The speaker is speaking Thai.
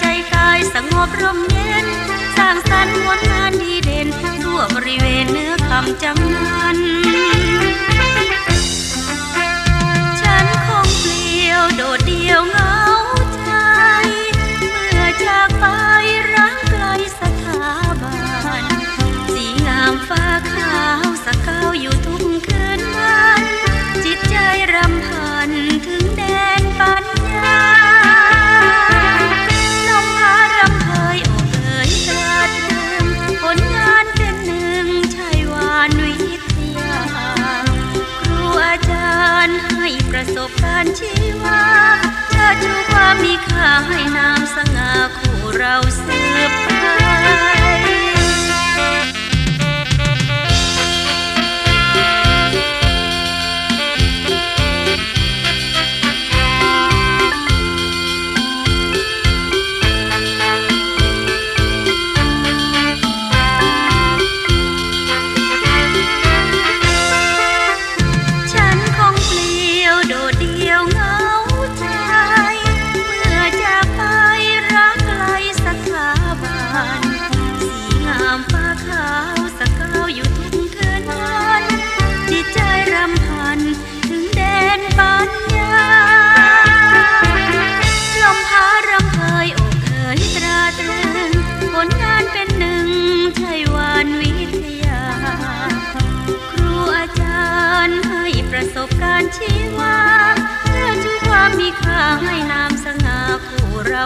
ใจกายสงบร่มเย็น ประสบการณ์ชีวาเชิดชูความมีค่าให้นามสง่าคู่เราเสืบไป ขาวสกาวอยู่ทุกเทือนวันจิตใจรำพัน ถึงแดนปัญญา ลมพารำเคยอกเคยตราตรึงผลงานเป็นหนึ่งไทยวานวิทยา ครูอาจารย์ให้ประสบการณ์ชีวาเรื่องชูความมีค่าให้นามสง่าคู่เรา